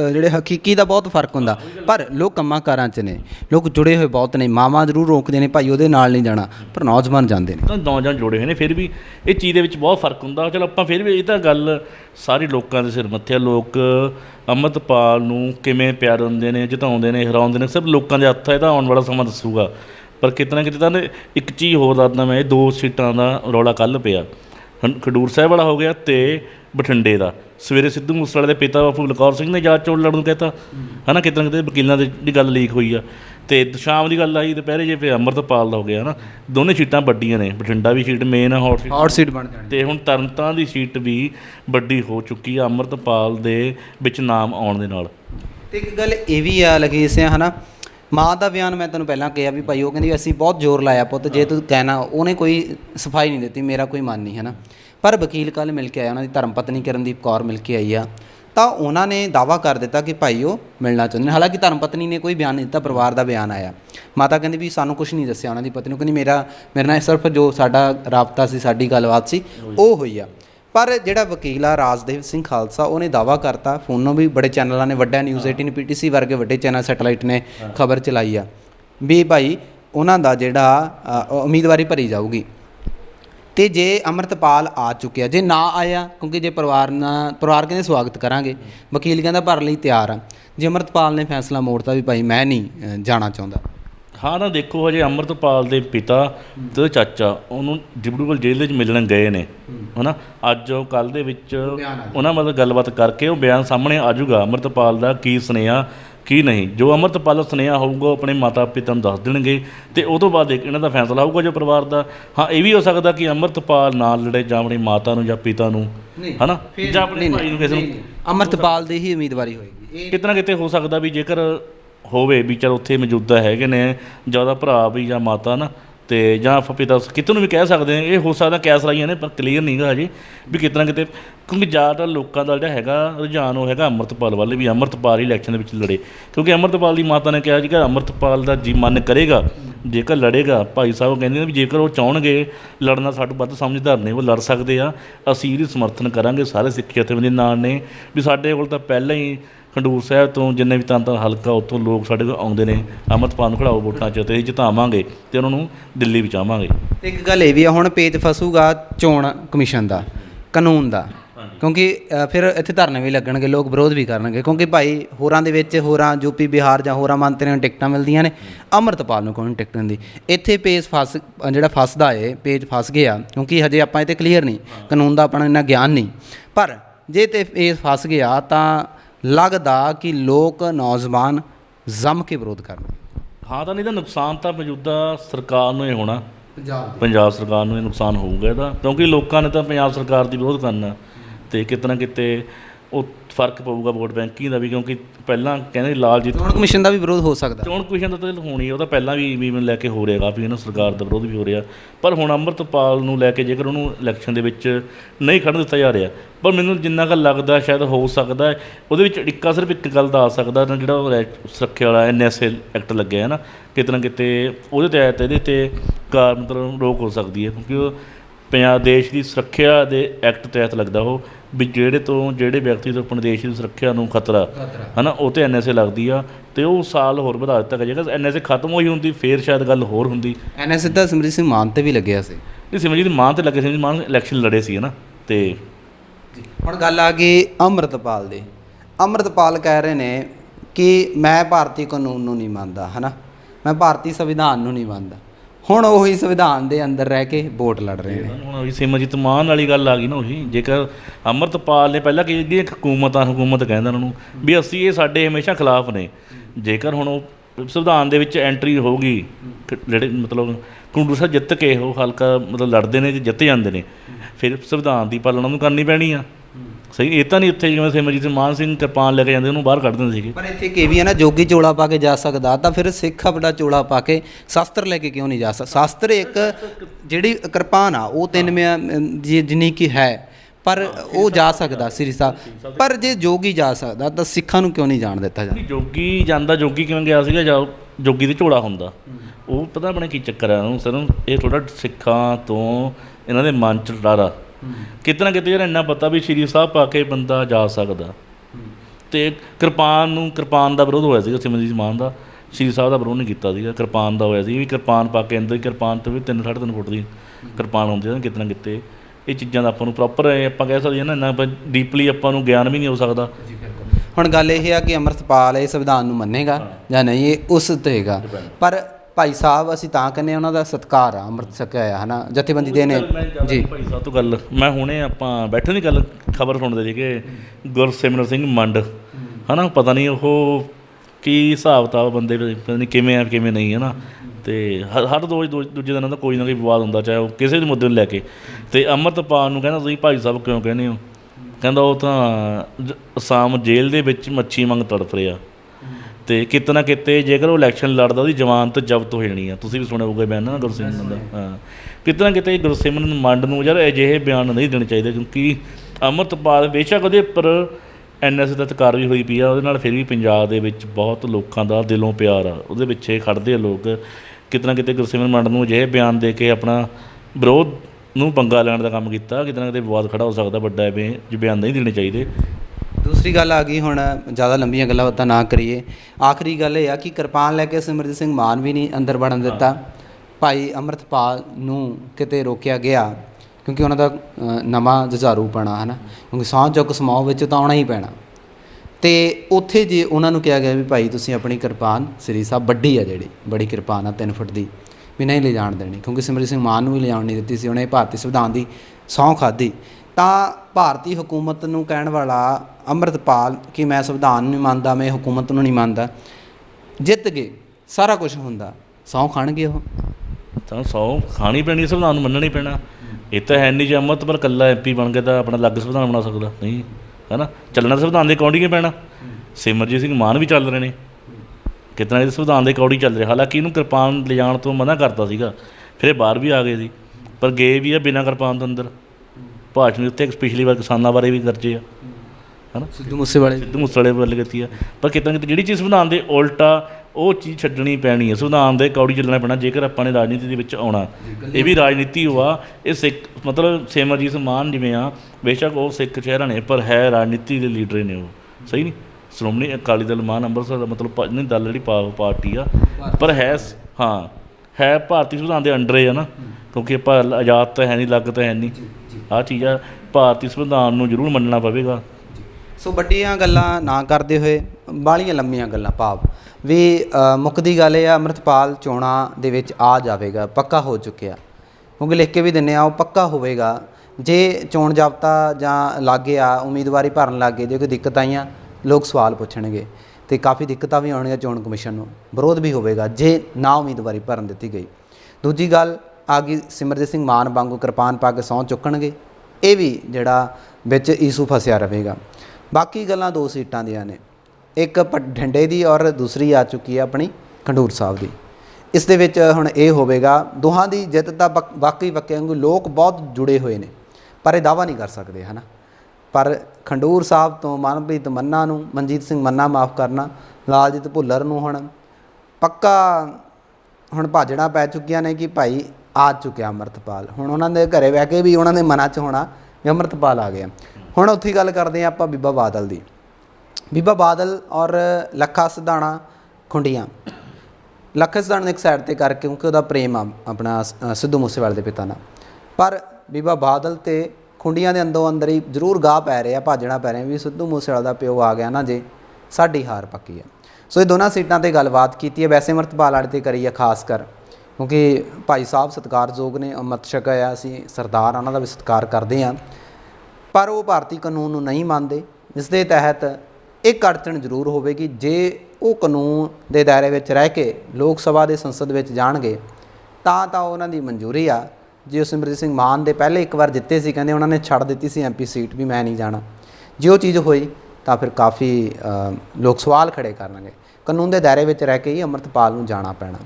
ਅ, ਜਿਹੜੇ ਹਕੀਕੀ ਦਾ ਬਹੁਤ ਫ਼ਰਕ ਹੁੰਦਾ। ਪਰ ਲੋਕ ਕੰਮਾਂ ਕਾਰਾਂ 'ਚ ਨੇ। ਲੋਕ ਜੁੜੇ ਹੋਏ ਬਹੁਤ ਨੇ। ਮਾਵਾਂ ਜ਼ਰੂਰ ਰੋਕਦੇ ਨੇ ਭਾਈ ਉਹਦੇ ਨਾਲ ਨਹੀਂ ਜਾਣਾ ਪਰ ਨੌਜਵਾਨ ਜਾਂਦੇ ਨੇ। ਤਾਂ ਨੌਜਵਾਨ ਜੁੜੇ ਹੋਏ ਨੇ ਫਿਰ ਵੀ ਇਹ ਚੀਜ਼ ਦੇ ਵਿੱਚ ਬਹੁਤ ਫ਼ਰਕ ਹੁੰਦਾ। ਚਲੋ ਆਪਾਂ ਫਿਰ ਵੀ ਇਹ ਤਾਂ ਗੱਲ ਸਾਰੇ ਲੋਕਾਂ ਦੇ ਸਿਰ ਮੱਥੇ ਆ। ਲੋਕ ਅੰਮ੍ਰਿਤਪਾਲ ਨੂੰ ਕਿਵੇਂ ਪਿਆਰ ਦਿੰਦੇ ਨੇ ਜਿਤਾਉਂਦੇ ਨੇ ਹਰਾਉਂਦੇ ਨੇ ਸਭ ਲੋਕਾਂ ਦੇ ਹੱਥ ਆ। ਇਹ ਤਾਂ ਆਉਣ ਵਾਲਾ ਸਮਾਂ ਦੱਸੂਗਾ। ਪਰ ਕਿਤੇ ਨਾ ਕਿਤੇ ਤਾਂ ਨਾ ਇੱਕ ਚੀਜ਼ ਹੋਰ ਦੱਸਦਾ ਮੈਂ ਇਹ ਦੋ ਸੀਟਾਂ ਦਾ ਰੌਲਾ ਕੱਲ ਪਿਆ। ਹੁਣ ਖਡੂਰ ਸਾਹਿਬ ਵਾਲਾ ਹੋ ਗਿਆ ਤੇ ਬਠਿੰਡੇ ਦਾ। ਸਵੇਰੇ ਸਿੱਧੂ ਮੂਸੇਵਾਲੇ ਦੇ ਪਿਤਾ ਬਾਪੂ ਬਲਕੌਰ ਸਿੰਘ ਨੇ ਜਾਂਚ ਚੋਣ ਲੜਨ ਨੂੰ ਕਹਿਤਾ। ਹਨਾ ਕਿਤੇ ਨਾ ਕਿਤੇ ਵਕੀਲਾਂ ਦੇ ਦੀ ਗੱਲ ਲੀਕ ਹੋਈ ਆ। ਤੇ ਸ਼ਾਮ ਦੀ ਗੱਲ ਆਈ ਦੁਪਹਿਰੇ ਜੇ ਫਿਰ ਅੰਮ੍ਰਿਤਪਾਲ ਦਾ ਹੋ ਗਿਆ ਹਨਾ ਦੋਨੇ ਸੀਟਾਂ ਵੱਡੀਆਂ ਨੇ। ਬਠਿੰਡਾ ਵੀ ਸੀਟ ਮੇਨ ਆ ਹੌਟ ਸੀਟ ਹੌਟ ਸੀਟ ਬਣ ਜਾਣੀ। ਤੇ ਹੁਣ ਤਰਨਤਾਰਨ ਦੀ ਸੀਟ ਵੀ ਵੱਡੀ ਹੋ ਚੁੱਕੀ ਆ ਅੰਮ੍ਰਿਤਪਾਲ ਦੇ ਵਿੱਚ ਨਾਮ ਆਉਣ ਦੇ ਨਾਲ। ਤੇ ਇੱਕ ਗੱਲ ਇਹ ਵੀ ਆ ਲਗੀ ਸਿਆ ਹਨਾ ਮਾਂ ਦਾ ਬਿਆਨ ਮੈਂ ਤੈਨੂੰ ਪਹਿਲਾਂ ਕਿਹਾ ਵੀ ਭਾਈ ਉਹ ਕਹਿੰਦੀ ਅਸੀਂ ਬਹੁਤ ਜ਼ੋਰ ਲਾਇਆ ਪੁੱਤ ਜੇ ਤੂੰ ਕਹਿਣਾ ਉਹਨੇ ਕੋਈ ਸਫ਼ਾਈ ਨਹੀਂ ਦਿੱਤੀ ਮੇਰਾ ਕੋਈ ਮਨ ਨਹੀਂ ਹੈ ਨਾ ਪਰ ਵਕੀਲ ਕੱਲ ਮਿਲ ਕੇ ਆਇਆ ਉਹਨਾਂ ਦੀ ਧਰਮ ਪਤਨੀ ਕਰਨਦੀਪ ਕੌਰ ਮਿਲ ਕੇ ਆਈ ਆ। ਤਾਂ ਉਹਨਾਂ ਨੇ ਦਾਵਾ ਕਰ ਦਿੱਤਾ ਕਿ ਭਾਈ ਉਹ ਮਿਲਣਾ ਚਾਹੁੰਦੇ ਨੇ। ਹਾਲਾਂਕਿ ਧਰਮ ਪਤਨੀ ਨੇ ਕੋਈ ਬਿਆਨ ਨਹੀਂ ਦਿੱਤਾ ਪਰਿਵਾਰ ਦਾ ਬਿਆਨ ਆਇਆ। ਮਾਤਾ ਕਹਿੰਦੀ ਵੀ ਸਾਨੂੰ ਕੁਝ ਨਹੀਂ ਦੱਸਿਆ ਉਹਨਾਂ ਦੀ ਪਤਨੀ ਨੂੰ। ਕਹਿੰਦੀ ਮੇਰਾ ਮੇਰੇ ਨਾਲ ਸਿਰਫ ਜੋ ਸਾਡਾ ਰਾਬਤਾ ਸੀ ਸਾਡੀ ਗੱਲਬਾਤ ਸੀ ਉਹ ਹੋਈ ਆ। ਪਰ ਜਿਹੜਾ ਵਕੀਲ ਆ ਰਾਜਦੇਵ ਸਿੰਘ ਖਾਲਸਾ ਉਹਨੇ ਦਾਵਾ ਕਰਤਾ ਫੋਨੋਂ ਵੀ ਬੜੇ ਚੈਨਲਾਂ ਨੇ ਵੱਡਾ ਨਿਊਜ਼ 18 ਪੀਟੀਸੀ ਵਰਗੇ ਵੱਡੇ ਚੈਨਲ ਸੈਟੇਲਾਈਟ ਨੇ ਖਬਰ ਚਲਾਈ ਆ। ਵੀ ਭਾਈ ਉਹਨਾਂ ਦਾ ਜਿਹੜਾ ਅ, ਉਮੀਦਵਾਰੀ ਭਰੀ ਜਾਊਗੀ। ਤੇ ਜੇ ਅਮਰਤਪਾਲ ਆ ਚੁੱਕਿਆ ਜੇ ਨਾ ਆਇਆ ਕਿਉਂਕਿ ਜੇ ਪਰਿਵਾਰ ਨਾਲ ਪਰਿਵਾਰ ਕਹਿੰਦੇ ਸਵਾਗਤ ਕਰਾਂਗੇ ਵਕੀਲ ਕਹਿੰਦਾ ਭਰਨ ਲਈ ਤਿਆਰ ਆ। ਜੇ ਅਮਰਤਪਾਲ ਨੇ ਫੈਸਲਾ ਮੋੜਤਾ ਵੀ ਭਾਈ ਮੈਂ ਨਹੀਂ ਜਾਣਾ ਚਾਹੁੰਦਾ। ਹਾਂ ਨਾ ਦੇਖੋ ਹਜੇ ਅੰਮ੍ਰਿਤਪਾਲ ਦੇ ਪਿਤਾ ਤੇ ਚਾਚਾ ਉਹਨੂੰ ਡਿਬੜੂਗਲ ਜੇਲ੍ਹ ਵਿੱਚ ਮਿਲਣ ਗਏ ਨੇ ਹਨਾ? ਅੱਜ ਉਹ ਕੱਲ ਦੇ ਵਿੱਚ ਉਹਨਾਂ ਮਤਲਬ ਗੱਲਬਾਤ ਕਰਕੇ ਉਹ ਬਿਆਨ ਸਾਹਮਣੇ ਆ ਜਾਊਗਾ। ਅੰਮ੍ਰਿਤਪਾਲ ਦਾ ਕੀ ਸੁਨੇਹਾ ਕੀ ਨਹੀਂ? ਜੋ ਅੰਮ੍ਰਿਤਪਾਲ ਸੁਨੇਹਾ ਹੋਊਗਾ ਆਪਣੇ ਮਾਤਾ ਪਿਤਾ ਨੂੰ ਦੱਸ ਦੇਣਗੇ ਤੇ ਉਹ ਤੋਂ ਬਾਅਦ ਇੱਕ ਇਹਨਾਂ ਦਾ ਫੈਸਲਾ ਹੋਊਗਾ ਜੋ ਪਰਿਵਾਰ ਦਾ। ਹਾਂ ਇਹ ਵੀ ਹੋ ਸਕਦਾ ਕਿ ਅੰਮ੍ਰਿਤਪਾਲ ਨਾਲ ਲੜੇ ਜਾਂ ਆਪਣੀ ਮਾਤਾ ਨੂੰ ਜਾਂ ਪਿਤਾ ਨੂੰ ਹਨਾ? ਜਾਂ ਆਪਣੇ ਭਾਈ ਨੂੰ ਕਿਸੇ ਨੂੰ। ਅਮਰਤਪਾਲ ਦੀ ਹੀ ਉਮੀਦਵਾਰੀ ਹੋਏਗੀ। ਕਿਤਨਾ ਕਿਤੇ ਹੋ ਸਕਦਾ ਵੀ ਜੇਕਰ ਹੋਵੇ ਵੀ ਚਲ ਉੱਥੇ ਮੌਜੂਦਾ ਹੈਗੇ ਨੇ ਜਾਂ ਉਹਦਾ ਭਰਾ ਵੀ ਜਾਂ ਮਾਤਾ ਨਾ ਤੇ ਜਾਂ ਆਪਾਂ ਪਿਤਾ ਕਿਤੇ ਨੂੰ ਵੀ ਕਹਿ ਸਕਦੇ ਹਾਂ, ਇਹ ਹੋ ਸਕਦਾ ਕੈਸ ਲਾਈਆਂ ਨੇ, ਪਰ ਕਲੀਅਰ ਨਹੀਂਗਾ ਹਜੇ ਵੀ ਕਿਤਨਾ ਕਿਤੇ, ਕਿਉਂਕਿ ਜ਼ਿਆਦਾਤਰ ਲੋਕਾਂ ਦਾ ਜਿਹੜਾ ਹੈਗਾ, ਰੁਝਾਨ ਉਹ ਹੈਗਾ ਅੰਮ੍ਰਿਤਪਾਲ ਵੱਲ, ਵੀ ਅੰਮ੍ਰਿਤਪਾਲ ਹੀ ਇਲੈਕਸ਼ਨ ਦੇ ਵਿੱਚ ਲੜੇ। ਕਿਉਂਕਿ ਅੰਮ੍ਰਿਤਪਾਲ ਦੀ ਮਾਤਾ ਨੇ ਕਿਹਾ ਜੀ ਕਿ ਅੰਮ੍ਰਿਤਪਾਲ ਦਾ ਜੀ ਮਨ ਕਰੇਗਾ, ਜੇਕਰ ਲੜੇਗਾ, ਭਾਈ ਸਾਹਿਬ ਕਹਿੰਦੇ ਨੇ ਵੀ ਜੇਕਰ ਉਹ ਚਾਹਣਗੇ, ਲੜਨਾ ਸਾਡੇ ਵੱਧ ਸਮਝਦਾਰ ਨੇ, ਉਹ ਲੜ ਸਕਦੇ ਆ। ਅਸੀਂ ਇਹਦੀ ਸਮਰਥਨ ਕਰਾਂਗੇ, ਸਾਰੇ ਸਿੱਖੀ ਜਥੇਬੰਦੀ ਨਾਲ ਨੇ। ਵੀ ਸਾਡੇ ਕੋਲ ਤਾਂ ਪਹਿਲਾਂ ਹੀ ਖੰਡੂਰ ਸਾਹਿਬ ਤੋਂ ਜਿੰਨੇ ਵੀ ਤਾਂ ਤਾਂ ਹਲਕਾ ਉੱਥੋਂ ਲੋਕ ਸਾਡੇ ਕੋਲ ਆਉਂਦੇ ਨੇ ਅੰਮ੍ਰਿਤਪਾਲ ਨੂੰ ਖੜਾਓ ਵੋਟਾਂ 'ਚ ਤੇ ਅਸੀਂ ਜਿਤਾਵਾਂਗੇ ਤੇ ਉਹਨਾਂ ਨੂੰ ਦਿੱਲੀ ਪਹੁੰਚਾਵਾਂਗੇ ਤੇ ਇੱਕ ਗੱਲ ਇਹ ਵੀ ਆ ਹੁਣ ਪੇਜ ਫਸੂਗਾ ਚੋਣ ਕਮਿਸ਼ਨ ਦਾ ਕਾਨੂੰਨ ਦਾ। ਕਿਉਂਕਿ ਫਿਰ ਇੱਥੇ ਧਰਨੇ ਵੀ ਲੱਗਣਗੇ ਲੋਕ ਵਿਰੋਧ ਵੀ ਕਰਨਗੇ। ਕਿਉਂਕਿ ਭਾਈ ਹੋਰਾਂ ਦੇ ਵਿੱਚ ਹੋਰਾਂ ਯੂਪੀ ਬਿਹਾਰ ਜਾਂ ਹੋਰਾਂ ਮੰਤਰੀਆਂ ਨੂੰ ਟਿਕਟਾਂ ਮਿਲਦੀਆਂ ਨੇ ਅਮਰਤਪਾਲ ਨੂੰ ਕੋਈ ਨਹੀਂ ਟਿਕਟ ਦਿੰਦੀ? ਇੱਥੇ ਪੇਜ ਫਸ ਜਿਹੜਾ ਫਸਦਾ ਏ ਪੇਜ ਫਸ ਗਿਆ ਕਿਉਂਕਿ ਹਜੇ ਆਪਾਂ ਇਹ ਤੇ ਕਲੀਅਰ ਨਹੀਂ ਕਾਨੂੰਨ ਦਾ ਆਪਣਾ ਇੰਨਾ ਗਿਆਨ ਨਹੀਂ। ਪਰ ਜੇ ਤੇ ਪੇਜ ਫਸ ਗਿਆ ਤਾਂ ਲੱਗਦਾ ਕਿ ਲੋਕ ਨੌਜਵਾਨ ਜੰਮ ਕੇ ਵਿਰੋਧ ਕਰਨਗੇ। ਹਾਂ ਤਾਂ ਨਹੀਂ ਤਾਂ ਨੁਕਸਾਨ ਤਾਂ ਮੌਜੂਦਾ ਸਰਕਾਰ ਨੂੰ ਹੀ ਹੋਣਾ। ਪੰਜਾਬ ਪੰਜਾਬ ਸਰਕਾਰ ਨੂੰ ਇਹ ਨੁਕਸਾਨ ਹੋਊਗਾ ਇਹਦਾ। ਕਿਉਂਕਿ ਲੋਕਾਂ ਨੇ ਤਾਂ ਪੰਜਾਬ ਸਰਕਾਰ ਦੀ ਵਿਰੋਧ ਕਰਨਾ। ਤੇ ਕਿਤੇ ਨਾ ਕਿਤੇ ਉਹ ਫ਼ਰਕ ਪਊਗਾ ਵੋਟ ਬੈਂਕਿੰਗ ਦਾ ਵੀ ਕਿਉਂਕਿ ਪਹਿਲਾਂ ਕਹਿੰਦੇ ਲਾਲਜੀਤ ਚੋਣ ਕਮਿਸ਼ਨ ਦਾ ਵੀ ਵਿਰੋਧ ਹੋ ਸਕਦਾ। ਚੋਣ ਕਮਿਸ਼ਨ ਦਾ ਤਾਂ ਹੋਣੀ ਉਹ ਤਾਂ ਪਹਿਲਾਂ ਵੀ ਵੀ ਮੈਨੂੰ ਲੈ ਕੇ ਹੋ ਰਿਹਾ ਕਾਫੀ ਇਹਨਾਂ ਸਰਕਾਰ ਦਾ ਵਿਰੋਧ ਵੀ ਹੋ ਰਿਹਾ। ਪਰ ਹੁਣ ਅੰਮ੍ਰਿਤਪਾਲ ਨੂੰ ਲੈ ਕੇ ਜੇਕਰ ਉਹਨੂੰ ਇਲੈਕਸ਼ਨ ਦੇ ਵਿੱਚ ਨਹੀਂ ਖੜਨ ਦਿੱਤਾ ਜਾ ਰਿਹਾ ਪਰ ਮੈਨੂੰ ਜਿੰਨਾ ਕੁ ਲੱਗਦਾ ਸ਼ਾਇਦ ਹੋ ਸਕਦਾ ਉਹਦੇ ਵਿੱਚ ਇੱਕਾ ਸਿਰਫ ਇੱਕ ਗੱਲ ਦਾ ਆ ਸਕਦਾ ਨਾ ਜਿਹੜਾ ਉਹ ਸੁਰੱਖਿਆ ਵਾਲਾ ਐਨਐਸਏ ਐਕਟ ਲੱਗਿਆ ਹੈ ਨਾ ਕਿਤੇ ਨਾ ਕਿਤੇ ਉਹਦੇ ਤਹਿਤ ਇਹਦੇ ਤੇ ਕਾਰ ਮਤਲਬ ਰੋਕ ਹੋ ਸਕਦੀ ਹੈ ਕਿਉਂਕਿ ਉਹ ਪੰਜਾਬ ਦੇਸ਼ ਦੀ ਸੁਰੱਖਿਆ ਦੇ ਐਕਟ ਤਹਿਤ ਲੱਗਦਾ ਉਹ। ਵੀ ਜਿਹੜੇ ਤੋਂ ਜਿਹੜੇ ਵਿਅਕਤੀ ਤੋਂ ਆਪਣੇ ਦੇਸ਼ ਦੀ ਸੁਰੱਖਿਆ ਨੂੰ ਖਤਰਾ ਹਨਾ ਉਹ ਤੇ ਐਨਐਸਏ ਲੱਗਦੀ ਆ ਤੇ ਉਹ ਸਾਲ ਹੋਰ ਵਧਾ ਦਿੱਤਾ ਗਿਆ। ਜੇਕਰ ਐਨਐਸਏ ਖਤਮ ਹੋਈ ਹੁੰਦੀ ਫੇਰ ਸ਼ਾਇਦ ਗੱਲ ਹੋਰ ਹੁੰਦੀ। ਐਨਐਸ ਦਾ ਸਿਮਰਜੀਤ ਸਿੰਘ ਮਾਨ ਤੇ ਵੀ ਲੱਗਿਆ ਸੀ। ਨਹੀਂ ਸਿਮਰਜੀਤ ਮਾਨ ਤੇ ਲੱਗੇ ਸਿਮਰਜੀਤ ਮਾਨ ਇਲੈਕਸ਼ਨ ਲੜੇ ਸੀ ਹਨਾ ਤੇ ਹੁਣ ਗੱਲ ਆ ਗਈ ਅੰਮ੍ਰਿਤਪਾਲ ਦੀ। ਅੰਮ੍ਰਿਤਪਾਲ ਕਹਿ ਰਹੇ ਨੇ ਕਿ ਮੈਂ ਭਾਰਤੀ ਕਾਨੂੰਨ ਨੂੰ ਨਹੀਂ ਮੰਨਦਾ ਹਨਾ ਮੈਂ ਭਾਰਤੀ ਸੰਵਿਧਾਨ ਨੂੰ ਨਹੀਂ ਮੰਨਦਾ। ਹੁਣ ਉਹੀ ਸੰਵਿਧਾਨ ਦੇ ਅੰਦਰ ਰਹਿ ਕੇ ਵੋਟ ਲੜ ਰਹੇ ਨੇ। ਹੁਣ ਉਹੀ ਸਿਮਰਜੀਤ ਮਾਨ ਵਾਲੀ ਗੱਲ ਆ ਗਈ ਨਾ ਉਹੀ। ਜੇਕਰ ਅੰਮ੍ਰਿਤਪਾਲ ਨੇ ਪਹਿਲਾਂ ਕਿ ਜਿਹੜੀ ਹਕੂਮਤਾਂ ਹਕੂਮਤ ਕਹਿੰਦਾ ਉਹਨਾਂ ਨੂੰ ਵੀ ਅਸੀਂ ਇਹ ਸਾਡੇ ਹਮੇਸ਼ਾ ਖਿਲਾਫ ਨੇ। ਜੇਕਰ ਹੁਣ ਉਹ ਸੰਵਿਧਾਨ ਦੇ ਵਿੱਚ ਐਂਟਰੀ ਹੋਊਗੀ ਕਿ ਜਿਹੜੇ ਮਤਲਬ ਕੁੰਡੂ ਸਾਹਿਬ ਜਿੱਤ ਕੇ ਉਹ ਹਲਕਾ ਮਤਲਬ ਲੜਦੇ ਨੇ ਤੇ ਜਿੱਤ ਜਾਂਦੇ ਨੇ, ਫਿਰ ਸੰਵਿਧਾਨ ਦੀ ਪਾਲਣਾ ਉਹਨੂੰ ਕਰਨੀ ਪੈਣੀ ਆ। ਸਹੀ ਇਹ ਤਾਂ ਨਹੀਂ ਉੱਥੇ ਜਿਵੇਂ ਸਿਮਰਜੀਤ ਮਾਨ ਸਿੰਘ ਕਿਰਪਾਨ ਲੈ ਕੇ ਜਾਂਦੇ ਉਹਨੂੰ ਬਾਹਰ ਕੱਢ ਦਿੰਦੇ ਸੀਗੇ। ਪਰ ਇੱਥੇ ਕੀ ਵੀ ਹੈ ਨਾ ਜੋਗੀ ਚੋਲਾ ਪਾ ਕੇ ਜਾ ਸਕਦਾ ਤਾਂ ਫਿਰ ਸਿੱਖ ਆਪਣਾ ਚੋਲਾ ਪਾ ਕੇ ਸ਼ਾਸਤਰ ਲੈ ਕੇ ਕਿਉਂ ਨਹੀਂ ਜਾ ਸਕਦਾ? ਸ਼ਾਸਤਰ ਇੱਕ ਜਿਹੜੀ ਕਿਰਪਾਨ ਆ ਉਹ ਤਿੰਨ ਮਿਆ ਜੀ- ਜਿੰਨੀ ਕੀ ਹੈ ਪਰ ਉਹ ਜਾ ਸਕਦਾ ਸ੍ਰੀ ਸਾਹਿਬ। ਪਰ ਜੇ ਜੋਗੀ ਜਾ ਸਕਦਾ ਤਾਂ ਸਿੱਖਾਂ ਨੂੰ ਕਿਉਂ ਨਹੀਂ ਜਾਣ ਦਿੱਤਾ ਜਾਂਦਾ? ਜੋਗੀ ਜਾਂਦਾ ਜੋਗੀ ਕਿਵੇਂ ਗਿਆ ਸੀਗਾ ਜਾਂ ਜੋਗੀ ਦੇ ਝੋਲਾ ਹੁੰਦਾ? ਉਹ ਪਤਾ ਆਪਣੇ ਕੀ ਚੱਕਰ ਆ ਉਹਨੂੰ ਸਿਰਫ ਇਹ ਥੋੜਾ ਸਿੱਖਾਂ ਤੋਂ ਇਹਨਾਂ ਦੇ ਮਨ ਚ ਡਰ ਆ। ਕਿਤੇ ਕਿਤੇ ਯਾਰ ਇੰਨਾ ਪਤਾ ਵੀ ਸ਼੍ਰੀ ਸਾਹਿਬ ਪਾ ਕੇ ਬੰਦਾ ਜਾ ਸਕਦਾ। ਤੇ ਕਿਰਪਾਨ ਨੂੰ, ਕਿਰਪਾਨ ਦਾ ਵਿਰੋਧ ਹੋਇਆ ਸੀਗਾ ਸਿਮਰਜੀਤ ਮਾਨ ਦਾ। ਸ਼੍ਰੀ ਸਾਹਿਬ ਦਾ ਵਿਰੋਧ ਨਹੀਂ ਕੀਤਾ ਸੀਗਾ, ਕਿਰਪਾਨ ਦਾ ਹੋਇਆ ਸੀ ਵੀ ਕਿਰਪਾਨ ਪਾ ਕੇ ਅੰਦਰ ਹੀ ਕਿਰਪਾਨ ਤੇ ਵੀ 3 3.5 ਫੁੱਟ ਦੀ ਕਿਰਪਾਨ ਹੁੰਦੀ ਹੈ ਕਿਤੇ ਨਾ ਕਿਤੇ। ਇਹ ਚੀਜ਼ਾਂ ਦਾ ਆਪਾਂ ਨੂੰ ਪ੍ਰੋਪਰ ਆਪਾਂ ਕਹਿ ਸਕਦੇ ਹਾਂ ਨਾ, ਇੰਨਾ ਡੀਪਲੀ ਆਪਾਂ ਨੂੰ ਗਿਆਨ ਵੀ ਨਹੀਂ ਹੋ ਸਕਦਾ। ਹੁਣ ਗੱਲ ਇਹ ਆ ਕਿ ਅੰਮ੍ਰਿਤਪਾਲ ਇਹ ਸੰਵਿਧਾਨ ਨੂੰ ਮੰਨੇਗਾ ਜਾਂ ਨਹੀਂ, ਇਹ ਉਸ ਤੇ ਪਰ ਭਾਈ ਸਾਹਿਬ ਅਸੀਂ ਤਾਂ ਕਹਿੰਦੇ ਉਹਨਾਂ ਦਾ ਸਤਿਕਾਰ ਆ ਅੰਮ੍ਰਿਤ ਛਕਿਆ ਆ ਹਨਾ? ਜਥੇਬੰਦੀ ਦੇ ਨੇ। ਜੀ। ਭਾਈ ਸਾਹਿਬ ਤੋਂ ਗੱਲ ਮੈਂ ਹੁਣੇ ਆਪਾਂ ਬੈਠੇ ਨਹੀਂ ਗੱਲ ਖਬਰ ਸੁਣਦੇ ਸੀਗੇ ਗੁਰਸਿਮਰਨ ਸਿੰਘ ਮੰਡ ਹਨਾ? ਪਤਾ ਨਹੀਂ ਉਹ ਕੀ ਹਿਸਾਬ ਕਿਤਾਬ ਬੰਦੇ ਦੇ, ਪਤਾ ਨਹੀਂ ਕਿਵੇਂ ਆ ਕਿਵੇਂ ਨਹੀਂ ਹਨਾ? ਤੇ ਹਰ ਹਰ ਦੋ ਦੋ- ਦੂਜੇ ਦਿਨਾਂ ਦਾ ਕੋਈ ਨਾ ਕੋਈ ਵਿਵਾਦ ਹੁੰਦਾ ਚਾਹੇ ਉਹ ਕਿਸੇ ਵੀ ਮੁੱਦੇ ਨੂੰ ਲੈ ਕੇ। ਤੇ ਅੰਮ੍ਰਿਤਪਾਲ ਨੂੰ ਕਹਿੰਦਾ ਤੁਸੀਂ ਭਾਈ ਸਾਹਿਬ ਕਿਉਂ ਕਹਿੰਦੇ ਹੋ? ਕਹਿੰਦਾ ਉਹ ਤਾਂ ਜ- ਅਸਾਮ ਜੇਲ੍ਹ ਦੇ ਵਿੱਚ ਮੱਛੀ ਮੰਗ ਤੜਫ ਰਿਹਾ। ਤੇ ਕਿਤੇ ਨਾ ਕਿਤੇ ਜੇਕਰ ਉਹ ਇਲੈਕਸ਼ਨ ਲੜਦਾ ਉਹਦੀ ਜ਼ਮਾਨਤ ਜ਼ਬਤ ਹੋ ਜਾਣੀ ਆ। ਤੁਸੀਂ ਵੀ ਸੁਣਿਆ ਹੋਊਗਾ ਬਿਆਨ ਨਾ ਗੁਰਸਿਮਰਨ ਦਾ। ਹਾਂ। ਕਿਤੇ ਨਾ ਕਿਤੇ ਗੁਰਸਿਮਰਨ ਮੰਡ ਨੂੰ ਯਾਰ ਅਜਿਹੇ ਬਿਆਨ ਨਹੀਂ ਦੇਣੇ ਚਾਹੀਦੇ ਕਿਉਂਕਿ ਅੰਮ੍ਰਿਤਪਾਲ ਬੇਸ਼ੱਕ ਉਹਦੇ ਉੱਪਰ ਐਨਐਸ ਦਾ ਕਾਰਵਾਈ ਹੋਈ ਪਈ ਆ ਉਹਦੇ ਨਾਲ ਫਿਰ ਵੀ ਪੰਜਾਬ ਦੇ ਵਿੱਚ ਬਹੁਤ ਲੋਕਾਂ ਦਾ ਦਿਲੋਂ ਪਿਆਰ ਆ। ਉਹਦੇ ਪਿੱਛੇ ਖੜਦੇ ਆ ਲੋਕ। ਕਿਤੇ ਨਾ ਕਿਤੇ ਗੁਰਸਿਮਰਨ ਮੰਡ ਨੂੰ ਅਜਿਹੇ ਬਿਆਨ ਦੇ ਕੇ ਆਪਣਾ ਵਿਰੋਧ ਨੂੰ ਪੰਗਾ ਲੈਣ ਦਾ ਕੰਮ ਕੀਤਾ। ਕਿਤੇ ਨਾ ਕਿਤੇ ਵਿਵਾਦ ਖੜਾ ਹੋ ਸਕਦਾ ਵੱਡਾ ਐਵੇਂ ਜੇ ਬਿਆਨ ਨਹੀਂ ਦੇਣੇ ਚਾਹੀਦੇ। ਦੂਸਰੀ ਗੱਲ ਆ ਗਈ ਹੁਣ ਜ਼ਿਆਦਾ ਲੰਬੀਆਂ ਗੱਲਾਂ ਬਾਤਾਂ ਨਾ ਕਰੀਏ। ਆਖਰੀ ਗੱਲ ਇਹ ਆ ਕਿ ਕਿਰਪਾਨ ਲੈ ਕੇ ਸਿਮਰਜੀਤ ਸਿੰਘ ਮਾਨ ਵੀ ਨਹੀਂ ਅੰਦਰ ਵੜਨ ਦਿੱਤਾ। ਭਾਈ ਅਮਰਤਪਾਲ ਨੂੰ ਕਿਤੇ ਰੋਕਿਆ ਗਿਆ ਕਿਉਂਕਿ ਉਹਨਾਂ ਦਾ ਨਵਾਂ ਜੁਝਾਰੂ ਪਣਾ ਹੈ ਨਾ ਕਿਉਂਕਿ ਸਹੁੰ ਚੁੱਕ ਸਮਾਓ ਵਿੱਚ ਤਾਂ ਆਉਣਾ ਹੀ ਪੈਣਾ। ਤੇ ਉੱਥੇ ਜੇ ਉਹਨਾਂ ਨੂੰ ਕਿਹਾ ਗਿਆ ਵੀ ਭਾਈ ਤੁਸੀਂ ਆਪਣੀ ਕਿਰਪਾਨ ਸ੍ਰੀ ਸਾਹਿਬ ਵੱਡੀ ਆ ਜਿਹੜੀ ਬੜੀ ਕਿਰਪਾਨ ਆ 3 ਫੁੱਟ ਦੀ ਵੀ ਨਹੀਂ ਲੈ ਜਾਣ ਦੇਣੀ ਕਿਉਂਕਿ ਸਿਮਰਜੀਤ ਸਿੰਘ ਮਾਨ ਨੂੰ ਵੀ ਲਿਜਾਣ ਨਹੀਂ ਦਿੱਤੀ ਸੀ ਉਹਨੇ ਭਾਰਤੀ ਸੰਵਿਧਾਨ ਦੀ ਸਹੁੰ ਖਾਧੀ। ਤਾਂ ਭਾਰਤੀ ਹਕੂਮਤ ਨੂੰ ਕਹਿਣ ਵਾਲਾ ਅੰਮ੍ਰਿਤਪਾਲ ਕਿ ਮੈਂ ਸੰਵਿਧਾਨ ਨੂੰ ਨਹੀਂ ਮੰਨਦਾ, ਮੈਂ ਹਕੂਮਤ ਨੂੰ ਨਹੀਂ ਮੰਨਦਾ, ਜਿੱਤ ਗਏ, ਸਾਰਾ ਕੁਝ ਹੁੰਦਾ। ਸਹੁੰ ਖਾਣਗੇ ਉਹ? ਤਾਂ ਸੌ ਖਾਣੀ ਪੈਣੀ, ਸੰਵਿਧਾਨ ਨੂੰ ਮੰਨਣਾ ਹੀ ਪੈਣਾ। ਇਹ ਤਾਂ ਹੈ ਨਹੀਂ ਜੇ ਅਮਰਤ ਪਰ ਕੱਲਾ ਐਮਪੀ ਬਣ ਕੇ ਤਾਂ ਆਪਣਾ ਅਲੱਗ ਸੰਵਿਧਾਨ ਬਣਾ ਸਕਦਾ। ਨਹੀਂ, ਹੈਨਾ? ਚੱਲਣਾ ਤਾਂ ਸੰਵਿਧਾਨ ਦੇ ਅਕੋਰਡਿੰਗ ਹੀ ਪੈਣਾ। ਸਿਮਰਜੀਤ ਸਿੰਘ ਮਾਨ ਵੀ ਚੱਲ ਰਹੇ ਨੇ। ਕਿਤਨਾ ਇਹ ਸੰਵਿਧਾਨ ਦੇ ਅਕੋਰਡਿੰਗ ਚੱਲ ਰਿਹਾ। ਹਾਲਾਂਕਿ ਇਹਨੂੰ ਕਿਰਪਾਨ ਲਿਜਾਣ ਤੋਂ ਮਨਾ ਕਰਤਾ ਸੀਗਾ। ਫਿਰ ਇਹ ਬਾਹਰ ਵੀ ਆ ਗਏ ਸੀ। ਪਰ ਗਏ ਵੀ ਆ ਬਿਨਾਂ ਕਿਰਪਾਨ ਤੋਂ ਅੰਦਰ। ਭਾਸ਼ਣ ਉੱਤੇ ਪਿਛਲੀ ਵਾਰ ਕਿਸਾਨਾਂ ਬਾਰੇ ਵੀ ਦਰਜੇ ਆ ਹਨਾ? ਸਿੱਧੂ ਮੂਸੇਵਾਲੇ ਸਿੱਧੂ ਮੂਸੇਵਾਲੇ ਵੱਲ ਕੀਤੀ ਆ। ਪਰ ਕਿਤੇ ਨਾ ਕਿਤੇ ਜਿਹੜੀ ਚੀਜ਼ ਸੰਵਿਧਾਨ ਦੇ ਉਲਟਾ ਉਹ ਚੀਜ਼ ਛੱਡਣੀ ਪੈਣੀ ਹੈ ਸੰਵਿਧਾਨ ਦੇ ਕੌੜੀ ਚੱਲਣਾ ਪੈਣਾ ਜੇਕਰ ਆਪਾਂ ਨੇ ਰਾਜਨੀਤੀ ਦੇ ਵਿੱਚ ਆਉਣਾ। ਇਹ ਵੀ ਰਾਜਨੀਤੀ ਹੋਆ ਇਹ ਸਿੱਖ ਮਤਲਬ ਸਿਮਰਜੀਤ ਮਾਨ ਜਿਵੇਂ ਆ ਬੇਸ਼ੱਕ ਉਹ ਸਿੱਖ ਚਿਹਰਾ ਨੇ ਪਰ ਹੈ ਰਾਜਨੀਤੀ ਦੇ ਲੀਡਰ ਨੇ ਉਹ। ਸਹੀ ਨਹੀਂ ਸ਼੍ਰੋਮਣੀ ਅਕਾਲੀ ਦਲ ਮਾਨ ਅੰਮ੍ਰਿਤਸਰ ਦਾ ਮਤਲਬ ਨਹੀਂ ਦਲ ਜਿਹੜੀ ਪਾਰਟੀ ਆ। ਪਰ ਹੈ ਹਾਂ ਹੈ ਭਾਰਤੀ ਸੰਵਿਧਾਨ ਦੇ ਅੰਡਰ ਹੀ ਨਾ। ਕਿਉਂਕਿ ਆਪਾਂ ਆਜ਼ਾਦ ਤਾਂ ਹੈ ਨਹੀਂ ਲੱਗ ਤਾਂ ਹੈ ਨਹੀਂ ਆਹ ਚੀਜ਼ ਭਾਰਤੀ ਸੰਵਿਧਾਨ ਨੂੰ ਜ਼ਰੂਰ ਮੰਨਣਾ ਪਵੇਗਾ। ਸੋ ਵੱਡੀਆਂ ਗੱਲਾਂ ਨਾ ਕਰਦੇ ਹੋਏ, ਬਾਹਲੀਆਂ ਲੰਮੀਆਂ ਗੱਲਾਂ, ਭਾਵ। ਵੀ ਮੁੱਕਦੀ ਗੱਲ ਇਹ ਆ, ਅੰਮ੍ਰਿਤਪਾਲ ਚੋਣਾਂ ਦੇ ਵਿੱਚ ਆ ਜਾਵੇਗਾ, ਪੱਕਾ ਹੋ ਚੁੱਕਿਆ। ਕਿਉਂਕਿ ਲਿਖ ਕੇ ਵੀ ਦਿੰਨੇ ਆ, ਉਹ ਪੱਕਾ ਹੋਵੇਗਾ। ਜੇ ਚੋਣ ਜਾਬਤਾ ਜਾਂ ਲਾਗੇ ਆ, ਉਮੀਦਵਾਰੀ ਭਰਨ ਲੱਗੇ, ਜੇ ਕੋਈ ਦਿੱਕਤ ਆਈਆਂ, ਲੋਕ ਸਵਾਲ ਪੁੱਛਣਗੇ। ਤੇ ਕਾਫੀ ਦਿੱਕਤਾਂ ਵੀ ਆਉਣਗੀਆਂ ਚੋਣ ਕਮਿਸ਼ਨ ਨੂੰ। ਵਿਰੋਧ ਵੀ ਹੋਵੇਗਾ, ਜੇ ਨਾ ਉਮੀਦਵਾਰੀ ਭਰਨ ਦਿੱਤੀ ਗਈ। ਦੂਜੀ ਗੱਲ ਆ ਗਈ ਸਿਮਰਜੀਤ ਸਿੰਘ ਮਾਨ ਵਾਂਗੂ ਕਿਰਪਾਨ ਪਾ ਕੇ ਸਹੁੰ ਚੁੱਕਣਗੇ, ਇਹ ਵੀ ਜਿਹੜਾ ਵਿੱਚ ਈਸੂ ਫਸਿਆ ਰਹੇਗਾ। ਬਾਕੀ ਗੱਲਾਂ ਦੋ ਸੀਟਾਂ ਦੀਆਂ ਨੇ। ਇੱਕ ਢੰਡੇ ਦੀ ਔਰ ਦੂਸਰੀ ਆ ਚੁੱਕੀ ਹੈ ਆਪਣੀ ਖੰਡੂਰ ਸਾਹਿਬ ਦੀ। ਇਸ ਦੇ ਵਿੱਚ ਹੁਣ ਇਹ ਹੋਵੇਗਾ, ਦੋਹਾਂ ਦੀ ਜਿੱਤ ਤਾਂ ਵਕ- ਵਾਕਈ ਪੱਕੇ ਵਾਂਗੂ ਲੋਕ ਬਹੁਤ ਜੁੜੇ ਹੋਏ ਨੇ, ਪਰ ਇਹ ਦਾਵਾ ਨਹੀਂ ਕਰ ਸਕਦੇ, ਹਨਾ? ਪਰ ਖੰਡੂਰ ਸਾਹਿਬ ਤੋਂ ਮਨਪ੍ਰੀਤ ਮੰਨਾ ਨੂੰ, ਮਨਜੀਤ ਸਿੰਘ ਮੰਨਾ ਮਾਫ ਕਰਨਾ, ਲਾਲਜੀਤ ਭੁੱਲਰ ਨੂੰ ਹੁਣ ਪੱਕਾ ਹੁਣ ਭਾਜਣਾ ਪੈ ਚੁੱਕੀਆਂ ਨੇ ਕਿ ਭਾਈ ਆ ਚੁੱਕਿਆ ਅੰਮ੍ਰਿਤਪਾਲ। ਹੁਣ ਉਹਨਾਂ ਦੇ ਘਰੇ ਬਹਿ ਕੇ ਵੀ ਉਹਨਾਂ ਦੇ ਮਨਾਂ 'ਚ ਹੋਣਾ ਵੀ ਅੰਮ੍ਰਿਤਪਾਲ ਆ ਗਿਆ। ਹੁਣ ਉੱਥੇ ਗੱਲ ਕਰਦੇ ਹਾਂ ਆਪਾਂ ਬੀਬਾ ਬਾਦਲ ਦੀ। ਬੀਬਾ ਬਾਦਲ ਔਰ ਲੱਖਾ ਸਿਧਾਣਾ ਖੁੰਡੀਆਂ। ਲੱਖਾ ਸਿਧਾਣਾ ਨੂੰ ਇੱਕ ਸਾਈਡ ਤੇ ਕਰਕੇ ਕਿਉਂਕਿ ਉਹਦਾ ਪ੍ਰੇਮ ਆ, ਆਪਣਾ ਸ- ਸਿੱਧੂ ਮੂਸੇਵਾਲੇ ਦੇ ਪਿਤਾ ਨਾਲ। ਪਰ ਬੀਬਾ ਬਾਦਲ ਤੇ ਖੁੰਡੀਆਂ ਦੇ ਅੰਦਰੋਂ ਅੰਦਰ ਹੀ ਜ਼ਰੂਰ ਗਾਹ ਪੈ ਰਿਹਾ ਭਾਜਣਾ ਪੈ ਰਿਹਾ ਵੀ ਸਿੱਧੂ ਮੂਸੇਵਾਲਾ ਦਾ ਪਿਓ ਆ ਗਿਆ ਨਾ ਜੇ, ਸਾਡੀ ਹਾਰ ਪੱਕੀ ਹੈ ਸੋ ਇਹ ਦੋਨਾਂ ਸੀਟਾਂ ਤੇ ਗੱਲਬਾਤ ਕੀਤੀ ਹੈ। ਵੈਸੇ ਅਮਰਤਪਾਲ ਵਾਲੇ ਤੇ ਕਰੀ ਹੈ ਖਾਸ ਕਰ। ਕਿਉਂਕਿ ਭਾਈ ਸਾਹਿਬ ਸਤਿਕਾਰਯੋਗ ਨੇ, ਅੰਮ੍ਰਿਤ ਛਕਾਇਆ ਅਸੀਂ ਸਰਦਾਰ ਉਹਨਾਂ ਦਾ ਵੀ ਸਤਿਕਾਰ ਕਰਦੇ ਹਾਂ। ਪਰ ਉਹ ਭਾਰਤੀ ਕਾਨੂੰਨ ਨੂੰ ਨਹੀਂ ਮੰਨਦੇ। ਇਸ ਦੇ ਤਹਿਤ ਇੱਕ ਅੜਚਣ ਜ਼ਰੂਰ ਹੋਵੇਗੀ, ਜੇ ਉਹ ਕਾਨੂੰਨ ਦੇ ਦਾਇਰੇ ਵਿੱਚ ਰਹਿ ਕੇ ਲੋਕ ਸਭਾ ਦੇ ਸੰਸਦ ਵਿੱਚ ਜਾਣਗੇ, ਤਾਂ ਤਾਂ ਉਹਨਾਂ ਦੀ ਮਨਜ਼ੂਰੀ ਆ। ਜੇ ਉਹ ਸਿਮਰਜੀਤ ਸਿੰਘ ਮਾਨ ਦੇ ਪਹਿਲੇ ਇੱਕ ਵਾਰ ਜਿੱਤੇ ਸੀ, ਕਹਿੰਦੇ ਉਹਨਾਂ ਨੇ ਛੱਡ ਦਿੱਤੀ ਸੀ ਐਮਪੀ ਸੀਟ ਵੀ ਮੈਂ ਨਹੀਂ ਜਾਣਾ। ਜੇ ਉਹ ਚੀਜ਼ ਹੋਈ, ਤਾਂ ਫਿਰ ਕਾਫੀ ਲੋਕ ਸਵਾਲ ਖੜੇ ਕਰਨਗੇ। ਕਾਨੂੰਨ ਦੇ ਦਾਇਰੇ ਵਿੱਚ ਰਹਿ ਕੇ ਹੀ ਅੰਮ੍ਰਿਤਪਾਲ ਨੂੰ ਜਾਣਾ ਪੈਣਾ।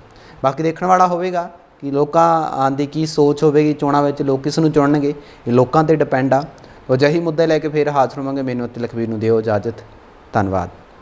ਬਾਕੀ ਦੇਖਣ ਵਾਲਾ ਹੋਵੇਗਾ ਕਿ ਲੋਕਾਂ ਦੀ ਕੀ ਸੋਚ ਹੋਵੇਗੀ, ਚੋਣਾਂ ਵਿੱਚ ਲੋਕ ਕਿਸ ਨੂੰ ਚੁਣਨਗੇ, ਇਹ ਲੋਕਾਂ ਤੇ ਡਿਪੈਂਡ ਆ। ਉਹ ਜਿਹੀ ਮੁੱਦੇ ਲੈ ਕੇ ਫਿਰ ਹਾਜ਼ਰ ਹੋਵਾਂਗੇ। ਮੈਨੂੰ ਅਤੇ ਲਖਵੀਰ ਨੂੰ ਦਿਓ ਇਜਾਜ਼ਤ। ਧੰਨਵਾਦ।